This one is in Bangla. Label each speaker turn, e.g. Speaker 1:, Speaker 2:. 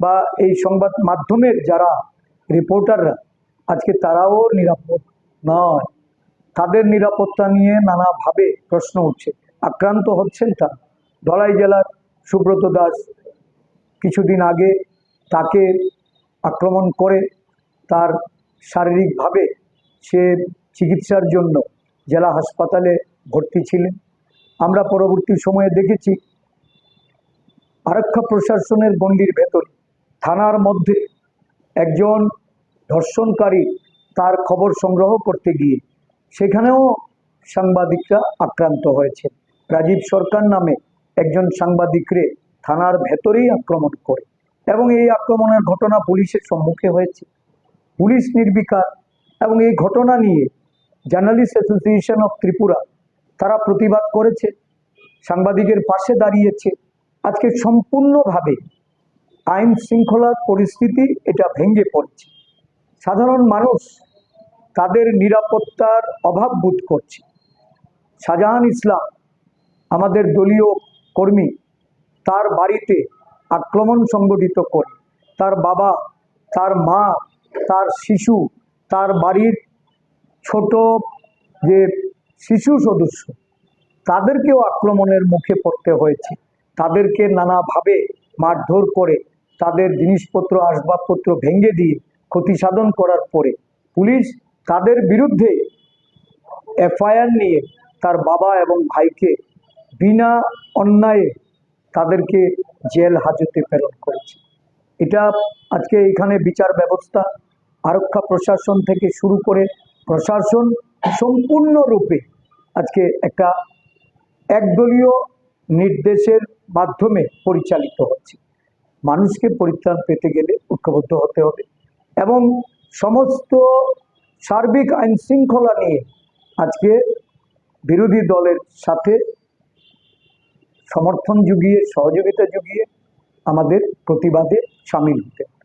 Speaker 1: বা এই সংবাদ মাধ্যমের যারা রিপোর্টাররা আজকে তারাও নিরাপদ নয়। তাদের নিরাপত্তা নিয়ে নানাভাবে প্রশ্ন উঠছে। আক্রান্ত হচ্ছেন তারা। ধলাই জেলার সুব্রত দাস কিছুদিন আগে তাকে আক্রমণ করে তার শারীরিকভাবে সে চিকিৎসার জন্য জেলা হাসপাতালে ভর্তি ছিলেন। আমরা পরবর্তী সময়ে দেখেছি, আরক্ষা প্রশাসনের গণ্ডির ভেতরে থানার মধ্যে একজন ধর্ষণকারী তার খবর সংগ্রহ করতে গিয়ে সেখানেও সাংবাদিকরা আক্রান্ত হয়েছে। রাজীব সরকার নামে একজন সাংবাদিকরে থানার ভেতরেই আক্রমণ করে এবং এই আক্রমণের ঘটনা পুলিশের সম্মুখে হয়েছে। পুলিশ নির্বিকার এবং এই ঘটনা নিয়ে জার্নালিস্ট অ্যাসোসিয়েশন অফ ত্রিপুরা তারা প্রতিবাদ করেছে। সাংবাদিকের পাশে দাঁড়িয়েছে। আজকে সম্পূর্ণভাবে আইন শৃঙ্খলার পরিস্থিতি এটা ভেঙে পড়ছে। সাধারণ মানুষ তাদের নিরাপত্তার অভাব বোধ করছে। শাহজাহান ইসলাম, আমাদের দলীয় কর্মী, তার বাড়িতে আক্রমণ সংগঠিত করে। তার বাবা, তার মা, তার শিশু, তার বাড়ির ছোট যে শিশু সদস্য, তাদেরকেও আক্রমণের মুখে পড়তে হয়েছে। তাদেরকে নানাভাবে মারধর করে তাদের জিনিসপত্র, আসবাবপত্র ভেঙে দিয়ে ক্ষতি সাধন করার পরে পুলিশ তাদের বিরুদ্ধে এফআইআর নিয়ে তার বাবা এবং ভাইকে বিনা অন্যায়ে তাদেরকে জেল হাজতে প্রেরণ করেছে। এটা আজকে এখানে বিচার ব্যবস্থা, আরক্ষা প্রশাসন থেকে শুরু করে প্রশাসন সম্পূর্ণরূপে আজকে একটা একদলীয় নির্দেশের মাধ্যমে পরিচালিত হচ্ছে। মানুষকে পরিত্রাণ পেতে গেলে ঐক্যবদ্ধ হতে হবে এবং সমস্ত সার্বিক আইন শৃঙ্খলা নিয়ে আজকে বিরোধী দলের সাথে সমর্থন যুগিয়ে সহযোগিতা যুগিয়ে আমাদের প্রতিবাদে সামিল হতে হবে।